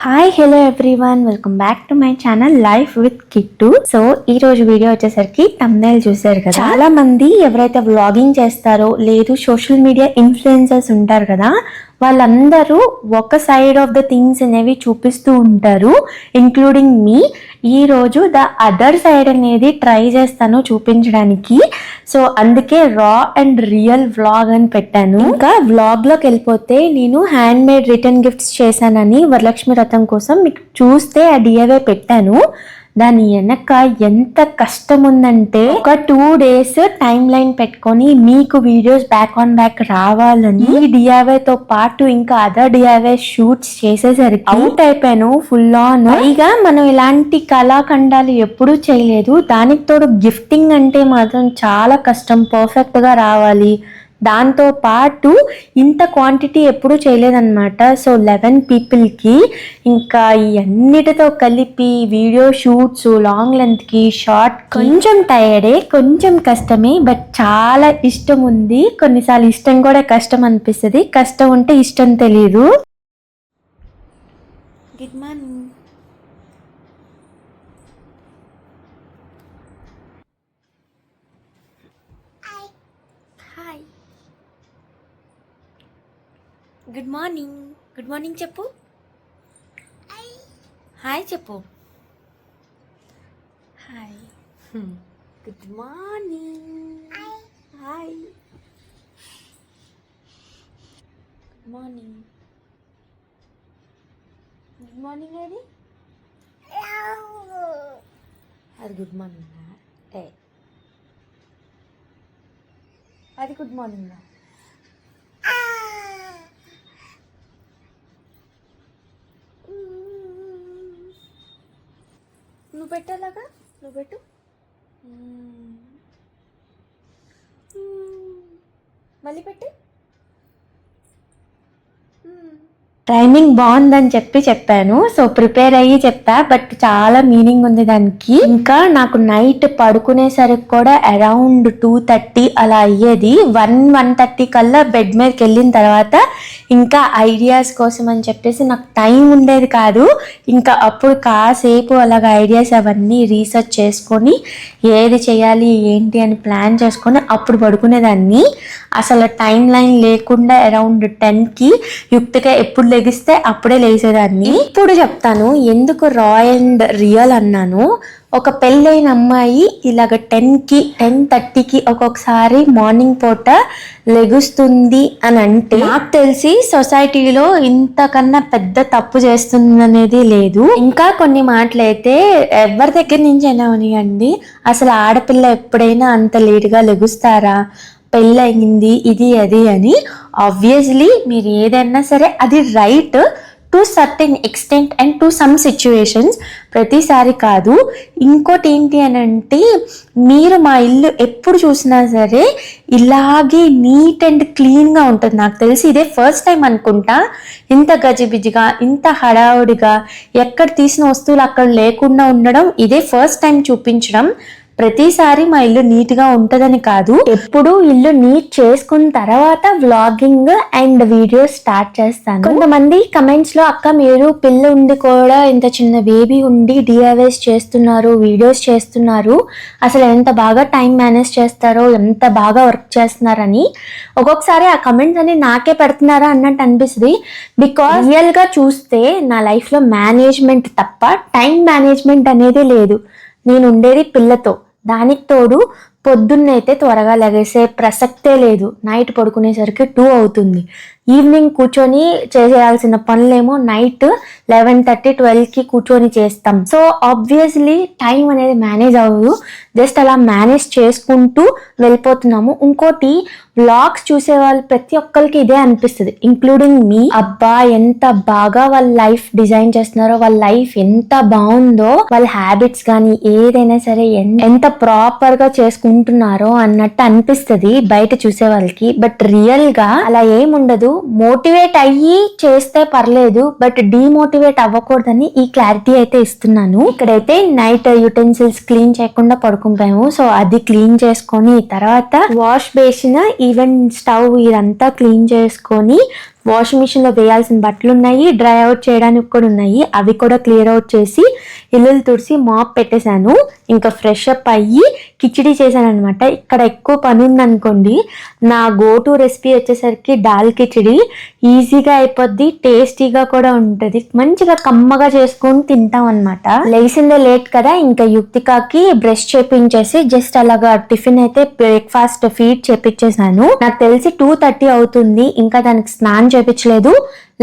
Hi hello everyone welcome back to my channel life with Kittu so ఈ రోజు video వచ్చేసరికి thumbnail చూసారు కదా? చాలా మంది ఎవరైతే వ్లాగింగ్ చేస్తారో లేదు సోషల్ మీడియా ఇన్ఫ్లుయెన్సర్స్ ఉంటారు కదా వాళ్ళందరూ ఒక సైడ్ ఆఫ్ ద థింగ్స్ అనేవి చూపిస్తూ ఉంటారు ఇంక్లూడింగ్ మీ ఈరోజు ద అదర్ సైడ్ అనేది ట్రై చేస్తాను చూపించడానికి. సో అందుకే రా అండ్ రియల్ వ్లాగ్ అని పెట్టాను. ఇంకా వ్లాగ్లోకి వెళ్ళిపోతే నేను హ్యాండ్ మేడ్ రిటర్న్ గిఫ్ట్స్ చేశానని వరలక్ష్మి రథం కోసం మీకు చూస్తే ఆ డిఏవే పెట్టాను. దాని వెనక ఎంత కష్టం ఉందంటే ఒక టూ డేస్ టైం లైన్ పెట్టుకొని మీకు వీడియోస్ బ్యాక్ ఆన్ బ్యాక్ రావాలని ఈ డిఐవై తో పాటు ఇంకా అదర్ డిఐవై షూట్స్ చేసేసరికి అవుట్ అయిపోయాను ఫుల్ ఆన్ పైగా మనం ఇలాంటి కళాఖండాలు ఎప్పుడూ చేయలేదు. దానికి తోడు గిఫ్టింగ్ అంటే మాత్రం చాలా కష్టం. పర్ఫెక్ట్గా రావాలి. దాంతో పాటు ఇంత క్వాంటిటీ ఎప్పుడూ చేయలేదన్నమాట. సో లెవెన్ పీపుల్కి ఇంకా ఈ అన్నిటితో కలిపి వీడియో షూట్స్ లాంగ్ లెంత్కి షార్ట్ కొంచెం టయర్డే కొంచెం కష్టమే బట్ చాలా ఇష్టం ఉంది. కొన్నిసార్లు ఇష్టం కూడా కష్టం అనిపిస్తుంది. కష్టం ఉంటే ఇష్టం తెలియదు good morning hi good morning good morning చెప్పు హాయ్ చెప్పు hi good morning hi good morning good morning అది అది గుడ్ మార్నింగ్ ఏ అది గుడ్ మార్నింగ్ నువ్వు పెట్టాలాగా? నువ్వు పెట్టు. మళ్ళీ పెట్టి. టైమింగ్ బాగుందని చెప్పి చెప్పాను. సో ప్రిపేర్ అయ్యి చెప్పా. బట్ చాలా మీనింగ్ ఉంది దానికి. ఇంకా నాకు నైట్ పడుకునేసరికి కూడా అరౌండ్ టూ థర్టీ అలా అయ్యేది. వన్ వన్ థర్టీ కల్లా బెడ్ మీదకి వెళ్ళిన తర్వాత ఇంకా ఐడియాస్ కోసం అని చెప్పేసి నాకు టైం ఉండేది కాదు. ఇంకా అప్పుడు కాసేపు అలాగ ఐడియాస్ అవన్నీ రీసెర్చ్ చేసుకొని ఏది చేయాలి ఏంటి అని ప్లాన్ చేసుకొని అప్పుడు పడుకునేదాన్ని. అసలు టైం లైన్ లేకుండా అరౌండ్ టెన్కి యుక్తిగా ఎప్పుడు లెగిస్తే అప్పుడే లేచేదాన్ని. ఇప్పుడు చెప్తాను ఎందుకు రాయల్ అండ్ రియల్ అన్నాను? ఒక పెళ్ళైన అమ్మాయి ఇలాగ టెన్కి టెన్ థర్టీకి ఒక్కొక్కసారి మార్నింగ్ పూట లెగుస్తుంది అని అంటే నాకు తెలిసి సొసైటీలో ఇంతకన్నా పెద్ద తప్పు చేస్తుంది అనేది లేదు. ఇంకా కొన్ని మాటలైతే ఎవరి దగ్గర నుంచి అయినా ఉన్నాయండి అసలు ఆడపిల్ల ఎప్పుడైనా అంత లేటుగా లెగుస్తారా? పెళ్ళయింది ఇది అది అని ఆబ్వియస్లీ మీరు ఏదైనా సరే అది right to certain extent and to some situations ప్రతిసారి కాదు. ఇంకోటి ఏంటి అని అంటే మీరు మా ఇల్లు ఎప్పుడు చూసినా సరే ఇలాగే నీట్ అండ్ క్లీన్గా ఉంటుంది. నాకు తెలిసి ఇదే ఫస్ట్ టైం అనుకుంటా. ఇంత గజిబిజిగా ఇంత హడావుడిగా ఎక్కడ తీసిన వస్తువులు అక్కడ లేకుండా ఉండడం ఇదే ఫస్ట్ టైం చూపించడం. ప్రతిసారి మా ఇల్లు నీట్గా ఉంటదని కాదు. ఎప్పుడు ఇల్లు నీట్ చేసుకున్న తర్వాత వ్లాగింగ్ అండ్ వీడియోస్ స్టార్ట్ చేస్తాను. కొంతమంది కమెంట్స్లో అక్క మీరు పిల్ల ఉండి కూడా ఇంత చిన్న బేబీ ఉండి డిఐవైస్ చేస్తున్నారు వీడియోస్ చేస్తున్నారు. అసలు ఎంత బాగా టైం మేనేజ్ చేస్తారో ఎంత బాగా వర్క్ చేస్తున్నారని. ఒక్కొక్కసారి ఆ కమెంట్స్ అని నాకే పెడుతున్నారా అన్నట్టు అనిపిస్తుంది. బికాస్ రియల్గా చూస్తే నా లైఫ్లో మేనేజ్మెంట్ తప్ప టైం మేనేజ్మెంట్ అనేది లేదు. నేను ఉండేది పిల్లతో. దానికి తోడు పొద్దున్నైతే త్వరగా లెగేసే ప్రసక్తే లేదు. నైట్ పడుకునేసరికి టూ అవుతుంది. ఈవినింగ్ కూర్చొని చేసేయాల్సిన పనులేమో నైట్ లెవెన్ థర్టీ ట్వెల్వ్కి కూర్చొని చేస్తాం. సో ఆబ్వియస్లీ టైం అనేది మేనేజ్ అవ్వదు. జస్ట్ అలా మేనేజ్ చేసుకుంటూ వెళ్ళిపోతున్నాము. ఇంకోటి వ్లాగ్స్ చూసే వాళ్ళు ప్రతి ఒక్కరికి ఇదే అనిపిస్తుంది. ఇంక్లూడింగ్ మీ. అబ్బా ఎంత బాగా వాళ్ళ లైఫ్ డిజైన్ చేస్తున్నారో వాళ్ళ లైఫ్ ఎంత బాగుందో వాళ్ళ హ్యాబిట్స్ కానీ ఏదైనా సరే ఎంత ప్రాపర్గా చేసుకుంటున్నారో అన్నట్టు అనిపిస్తుంది బయట చూసే వాళ్ళకి. బట్ రియల్గా అలా ఏముండదు. మోటివేట్ అయ్యి చేస్తే పర్లేదు బట్ డీమోటివేట్ అవ్వకూడదని ఈ క్లారిటీ అయితే ఇస్తున్నాను. ఇక్కడైతే నైట్ యుటెన్సిల్స్ క్లీన్ చేయకుండా పడుకుంటాము. సో అది క్లీన్ చేసుకొని తర్వాత వాష్ బేసిన ఈవెన్ స్టవ్ ఇదంతా క్లీన్ చేసుకొని వాషింగ్ మిషన్లో వేయాల్సిన బట్టలు ఉన్నాయి డ్రై అవుట్ చేయడానికి కూడా ఉన్నాయి. అవి కూడా క్లియర్ అవుట్ చేసి ఇల్లులు తుడిసి మాప్ పెట్టేశాను. ఇంకా ఫ్రెష్ అప్ అయ్యి కిచిడి చేశాను అనమాట ఇక్కడ ఎక్కువ పని ఉందనుకోండి నా గో టు రెసిపీ వచ్చేసరికి దాల్ కిచిడి. ఈజీగా అయిపోద్ది టేస్టీగా కూడా ఉంటుంది. మంచిగా కమ్మగా చేసుకొని తింటాం అనమాట లేచిందే లేట్ కదా ఇంకా యుక్తికాకి బ్రష్ చేపించేసి జస్ట్ అలాగా టిఫిన్ అయితే బ్రేక్ఫాస్ట్ ఫీడ్ చేపించేసాను నాకు తెలిసి టూ థర్టీ అవుతుంది ఇంకా దానికి స్నానం చేపించలేదు.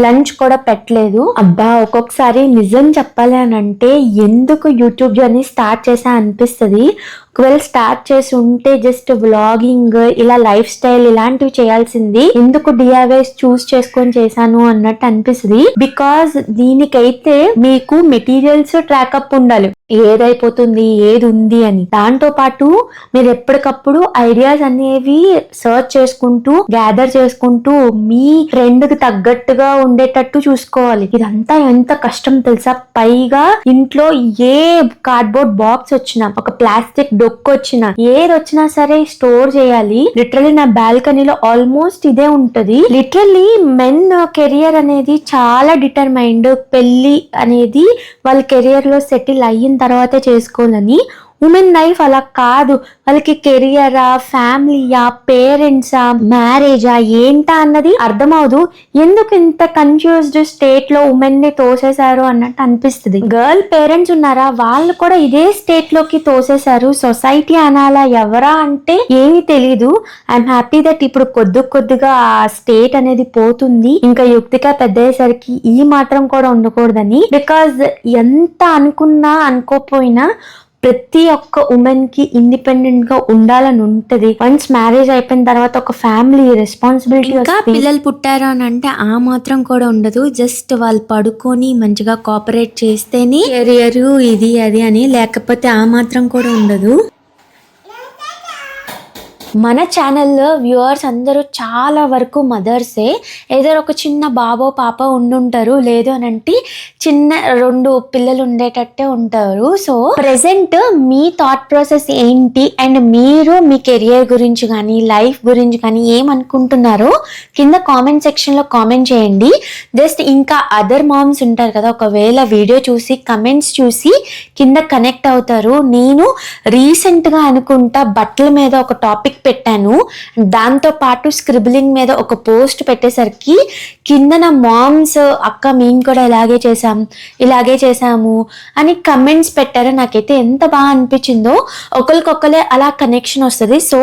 లంచ్ కూడా పెట్టలేదు. అబ్బా ఒక్కొక్కసారి నిజం చెప్పాలి అని అంటే ఎందుకు యూట్యూబ్ జర్నీ స్టార్ట్ చేసా అనిపిస్తుంది. ఒకవేళ స్టార్ట్ చేసి ఉంటే జస్ట్ వ్లాగింగ్ ఇలా లైఫ్ స్టైల్ ఇలాంటివి చేయాల్సింది. ఎందుకు డిఐవైస్ చూస్ చేసుకొని చేశాను అన్నట్టు అనిపిస్తుంది. బికాస్ దీనికైతే మీకు మెటీరియల్స్ ట్రాకప్ ఉండాలి. ఏదైపోతుంది ఏది ఉంది అని. దాంతో పాటు మీరు ఎప్పటికప్పుడు ఐడియాస్ అనేవి సర్చ్ చేసుకుంటూ గ్యాదర్ చేసుకుంటూ మీ ట్రెండ్కి తగ్గట్టుగా ఉండేటట్టు చూసుకోవాలి. ఇదంతా ఎంత కష్టం తెలుసా? పైగా ఇంట్లో ఏ కార్డ్బోర్డ్ బాక్స్ వచ్చినా ఒక ప్లాస్టిక్ డొక్ వచ్చినా ఏది వచ్చినా సరే స్టోర్ చేయాలి. లిటరలీ నా బాల్కనీలో ఆల్మోస్ట్ ఇదే ఉంటది. లిటరలీ మెన్ కెరియర్ అనేది చాలా డిటర్మైండ్ పెళ్ళి అనేది వాళ్ళ కెరియర్లో సెటిల్ అయిన తర్వాతే చేసుకోవాలని ఉమెన్ లైఫ్ అలా కాదు. వాళ్ళకి కెరియరా ఫ్యామిలీయా పేరెంట్సా మ్యారేజా ఏంటా అన్నది అర్థమవుదు. ఎందుకు ఇంత కన్ఫ్యూజ్డ్ స్టేట్లో ఉమెన్ని తోసేశారు అన్నట్టు అనిపిస్తుంది. గర్ల్ పేరెంట్స్ ఉన్నారా? వాళ్ళు కూడా ఇదే స్టేట్లోకి తోసేశారు. సొసైటీ అనాలా ఎవరా అంటే ఏమీ తెలీదు. ఐఎమ్ హ్యాపీ దట్ ఇప్పుడు కొద్ది కొద్దిగా ఆ స్టేట్ అనేది పోతుంది. ఇంకా యుక్తిగా పెద్దయ్యేసరికి ఈ మాత్రం కూడా ఉండకూడదని. బికాజ్ ఎంత అనుకున్నా అనుకోపోయినా ప్రతి ఒక్క ఉమెన్కి ఇండిపెండెంట్గా ఉండాలని ఉంటది. వన్స్ మ్యారేజ్ అయిపోయిన తర్వాత ఒక ఫ్యామిలీ రెస్పాన్సిబిలిటీ ఇంకా పిల్లలు పుట్టారు అని అంటే ఆ మాత్రం కూడా ఉండదు. జస్ట్ వాళ్ళు పడుకొని మంచిగా కోఆపరేట్ చేస్తేనే కెరియర్ ఇది అది అని లేకపోతే ఆ మాత్రం కూడా ఉండదు. మన ఛానల్లో వ్యూవర్స్ అందరూ చాలా వరకు మదర్సే ఏదో ఒక చిన్న బాబో పాప ఉండుంటారు. లేదు అని అంటే చిన్న రెండు పిల్లలు ఉండేటట్టే ఉంటారు. సో ప్రెసెంట్ మీ థాట్ ప్రాసెస్ ఏంటి? అండ్ మీరు మీ కెరియర్ గురించి కానీ లైఫ్ గురించి కానీ ఏమనుకుంటున్నారో కింద కామెంట్ సెక్షన్లో కామెంట్ చేయండి. జస్ట్ ఇంకా అదర్ మామ్స్ ఉంటారు కదా ఒకవేళ వీడియో చూసి కమెంట్స్ చూసి కింద కనెక్ట్ అవుతారు. నేను రీసెంట్గా అనుకుంటా బట్టల మీద ఒక టాపిక్ పెట్టాను. దాంతో పాటు స్క్రిబ్లింగ్ మీద ఒక పోస్ట్ పెట్టేసరికి కింద నా మామ్స్ అక్క మేము కూడా ఇలాగే చేసాం ఇలాగే చేసాము అని కమెంట్స్ పెట్టారో నాకైతే ఎంత బాగా అనిపించిందో ఒకరికొకరే అలా కనెక్షన్ వస్తుంది. సో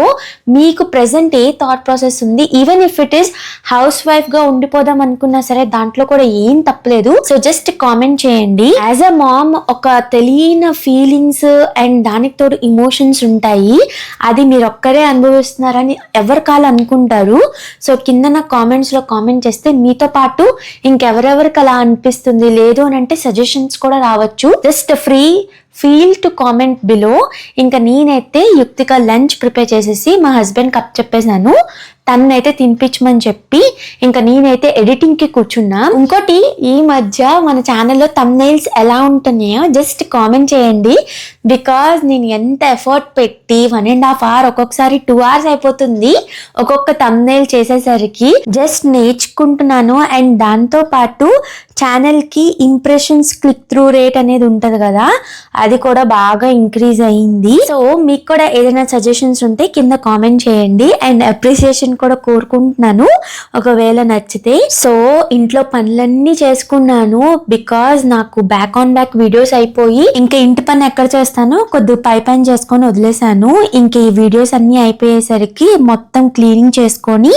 మీకు ప్రజెంట్ ఏ థాట్ ప్రాసెస్ ఉంది? Even if it is house వైఫ్గా ఉండిపోదాం అనుకున్నా సరే దాంట్లో కూడా ఏం తప్పలేదు. సో జస్ట్ కామెంట్ చేయండి. యాజ్ అ మామ్ ఒక తెలియని ఫీలింగ్స్ అండ్ దానికి తోడు ఇమోషన్స్ ఉంటాయి. అది మీరు ఒక్కరే అనుభవిస్తున్నారని ఎవరి కాలు అనుకుంటారు? సో కింద నా కామెంట్స్లో కామెంట్ చేస్తే మీతో పాటు ఇంకెవరెవరికి అలా అనిపిస్తుంది? లేదు అని అంటే సజెషన్స్ కూడా రావచ్చు. Just free feel to comment below ఇంకా నేనైతే యుక్తిగా లంచ్ ప్రిపేర్ చేసేసి మా హస్బెండ్కి అప్ చెప్పేశాను. తనైతే తినిపించమని చెప్పి ఇంకా నేనైతే ఎడిటింగ్కి కూర్చున్నా. ఇంకోటి ఈ మధ్య మన ఛానల్లో తమ్నైల్స్ ఎలా ఉంటున్నాయో జస్ట్ కామెంట్ చేయండి. బికాజ్ నేను ఎంత ఎఫర్ట్ పెట్టి వన్ అండ్ హాఫ్ అవర్ ఒక్కొక్కసారి టూ అవర్స్ అయిపోతుంది. ఒక్కొక్క తమ్నైల్ చేసేసరికి జస్ట్ నేర్చుకుంటున్నాను. అండ్ దాంతో పాటు ఛానల్కి ఇంప్రెషన్స్ క్లిక్ త్రూ రేట్ అనేది ఉంటుంది కదా అది కూడా బాగా ఇంక్రీజ్ అయ్యింది సో మీకు కూడా ఏదైనా సజెషన్స్ ఉంటే కింద కామెంట్ చేయండి. అండ్ అప్రిసియేషన్ కూడా కోరుకుంటున్నాను. ఒకవేళ నచ్చితే. సో ఇంట్లో పనులన్నీ చేసుకున్నాను బికాజ్ నాకు బ్యాక్ ఆన్ బ్యాక్ వీడియోస్ అయిపోయి ఇంకా ఇంటి పని ఎక్కడ చేస్తాను కొద్దిగా పై పని చేసుకొని వదిలేసాను ఇంక ఈ వీడియోస్ అన్నీ అయిపోయేసరికి మొత్తం క్లీనింగ్ చేసుకొని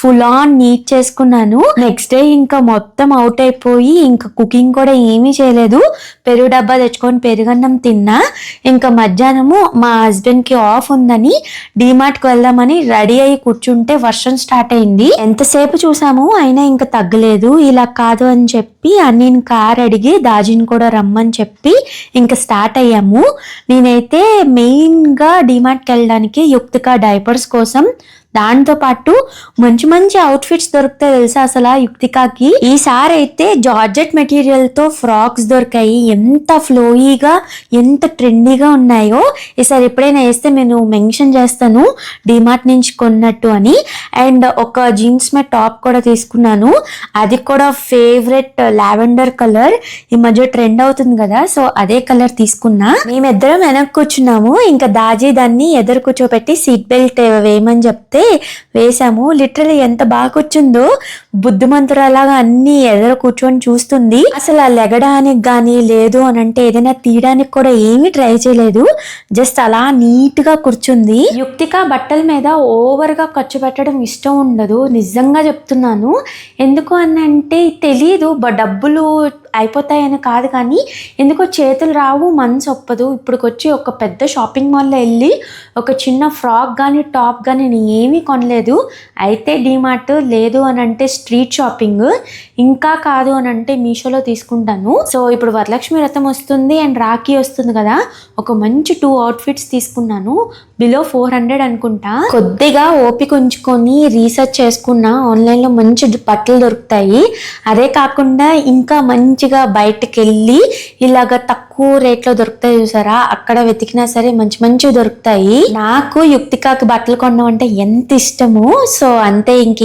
ఫుల్ ఆన్ నీట్ చేసుకున్నాను. నెక్స్ట్ డే ఇంకా మొత్తం అవుట్ అయిపోయి ఇంకా కుకింగ్ కూడా ఏమీ చేయలేదు. పెరుగు డబ్బా తెచ్చుకొని పెరుగన్నం తిన్నా. ఇంకా మధ్యాహ్నము మా హస్బెండ్కి ఆఫ్ ఉందని డీమార్ట్కి వెళ్దామని రెడీ అయ్యి కూర్చుంటే వర్షం స్టార్ట్ అయింది. ఎంతసేపు చూసాము? అయినా ఇంకా తగ్గలేదు. ఇలా కాదు అని చెప్పి అన్నిని కార్ అడిగి దాజిని కూడా రమ్మని చెప్పి ఇంకా స్టార్ట్ అయ్యాము. నేనైతే మెయిన్గా డీమార్ట్కి వెళ్ళడానికి యుక్తిక డైపర్స్ కోసం దాంతో పాటు మంచి మంచి అవుట్ఫిట్స్ దొరుకుతాయి తెలుసా అసలు ఆ యుక్తికాకి. ఈసారి అయితే జార్జెట్ మెటీరియల్తో ఫ్రాక్స్ దొరికాయి. ఎంత ఫ్లోయీగా ఎంత ట్రెండీగా ఉన్నాయో. ఈసారి ఎప్పుడైనా వేస్తే నేను మెన్షన్ చేస్తాను. డిమార్ట్ నుంచి కొన్నట్టు అని. అండ్ ఒక జీన్స్ మీద టాప్ కూడా తీసుకున్నాను. అది కూడా ఫేవరెట్ లావెండర్ కలర్ ఈ మధ్య ట్రెండ్ అవుతుంది కదా సో అదే కలర్ తీసుకున్నా. మేమిద్దరం వెనక్కి కూర్చున్నాము. ఇంకా దాజీ దాన్ని ఎదురు కూర్చోబెట్టి సీట్ బెల్ట్ వేయమని చెప్తే వేసాము లిటరలీ ఎంత బాగా కూర్చుందో బుద్ధిమంతురాలాగా అన్ని ఎదురు కూర్చొని చూస్తుంది. అసలు ఆ లెగడానికి కానీ లేదు అని అంటే ఏదైనా తీయడానికి కూడా ఏమీ ట్రై చేయలేదు. జస్ట్ అలా నీట్గా కూర్చుంది. యుక్తిక బట్టల మీద ఓవర్గా ఖర్చు పెట్టడం ఇష్టం ఉండదు. నిజంగా చెప్తున్నాను. ఎందుకు అని అంటే తెలియదు డబ్బులు అయిపోతాయని కాదు కానీ ఎందుకో చేతులు రావు మనసు ఒప్పదు. ఇప్పుడుకొచ్చి ఒక పెద్ద షాపింగ్ మాల్లో వెళ్ళి ఒక చిన్న ఫ్రాక్ కానీ టాప్ కానీ నేను ఏమీ కొనలేదు. అయితే డీమార్ట్ లేదు అని అంటే స్ట్రీట్ షాపింగ్ ఇంకా కాదు అని అంటే మీషోలో తీసుకుంటాను. సో ఇప్పుడు వరలక్ష్మి వ్రతం వస్తుంది అండ్ రాఖీ వస్తుంది కదా ఒక మంచి టూ అవుట్ఫిట్స్ తీసుకున్నాను. బిలో ఫోర్ హండ్రెడ్ అనుకుంటా. కొద్దిగా ఓపిక ఉంచుకొని రీసెర్చ్ చేసుకున్న ఆన్లైన్లో మంచి బట్టలు దొరుకుతాయి. అదే కాకుండా ఇంకా మంచి మంచిగా బయటకు వెళ్ళి ఇలాగ తక్కువ రేట్లో దొరుకుతాయి చూసారా? అక్కడ వెతికినా సరే మంచి మంచివి దొరుకుతాయి. నాకు యుక్తికాకి బట్టలు కొనడం అంటే ఎంత ఇష్టము సో అంతే ఇంక